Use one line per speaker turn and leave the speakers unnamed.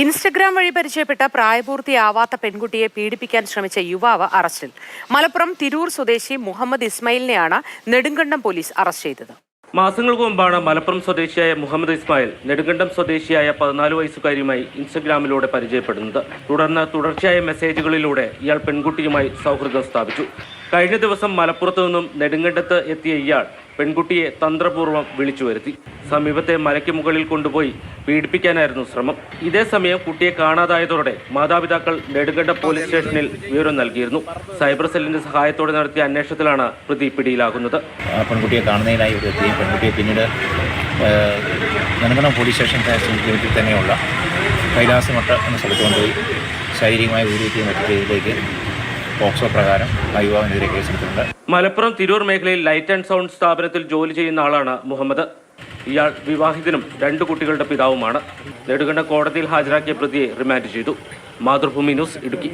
Instagram വഴി പരിചയപ്പെട്ട പ്രായപൂർത്തിയാവാത്ത പെൺകുട്ടിയെ പീഡിപ്പിക്കാൻ ശ്രമിച്ച യുവാവ് അറസ്റ്റിൽ. മലപ്പുറം തിരൂർ സ്വദേശി മുഹമ്മദ് ഇസ്മായിലിനെയാണ് നെടുങ്കണ്ടം പോലീസ് അറസ്റ്റ് ചെയ്തത്.
മാസങ്ങൾക്ക് മുമ്പാണ് മലപ്പുറം സ്വദേശിയായ മുഹമ്മദ് ഇസ്മായിൽ നെടുങ്കണ്ടം സ്വദേശിയായ പതിനാല് വയസ്സുകാരിയുമായി ഇൻസ്റ്റഗ്രാമിലൂടെ പരിചയപ്പെടുന്നത്. തുടർന്ന് തുടർച്ചയായ മെസ്സേജുകളിലൂടെ ഇയാൾ പെൺകുട്ടിയുമായി സൗഹൃദം സ്ഥാപിച്ചു. കഴിഞ്ഞ ദിവസം മലപ്പുറത്ത് നിന്നും നെടുങ്കണ്ടത്ത് എത്തിയ ഇയാൾ പെൺകുട്ടിയെ തന്ത്രപൂർവം വിളിച്ചു വരുത്തി. സമീപത്തെ മലയ്ക്ക് മുകളിൽ കൊണ്ടുപോയി പീഡിപ്പിക്കാനായിരുന്നു ശ്രമം. ഇതേ സമയം കുട്ടിയെ കാണാതായതോടെ മാതാപിതാക്കൾ നെടുങ്കണ്ടം പോലീസ് സ്റ്റേഷനിൽ വിവരം നൽകിയിരുന്നു. സൈബർ സെല്ലിന്റെ സഹായത്തോടെ നടത്തിയ അന്വേഷണത്തിലാണ് പ്രതി പിടിയിലാകുന്നത്.
പെൺകുട്ടിയെ കാണുന്നതിനായി എത്തുകയും പെൺകുട്ടിയെ പിന്നീട് നെടുങ്കണ്ടം പോലീസ് സ്റ്റേഷൻ ലിമിറ്റിൽ തന്നെയുള്ള കൈലാസമട്ട എന്ന സ്ഥലത്ത് കൊണ്ടുപോയി ശാരീരികമായ ഊരുകയും മറ്റു ചെയ്തിലേക്ക് പോക്സോ പ്രകാരം ആ യുവാവിനെതിരെ കേസെടുത്തിട്ടുണ്ട്.
മലപ്പുറം തിരൂർ മേഖലയിൽ ലൈറ്റ് ആൻഡ് സൗണ്ട് സ്ഥാപനത്തിൽ ജോലി ചെയ്യുന്ന ആളാണ് മുഹമ്മദ്. ഇയാൾ വിവാഹിതനും രണ്ടു കുട്ടികളുടെ പിതാവുമാണ്. നെടുകണ്ട കോടതിയിൽ ഹാജരാക്കിയ പ്രതിയെ റിമാൻഡ് ചെയ്തു. മാതൃഭൂമി ന്യൂസ് ഇടുക്കി.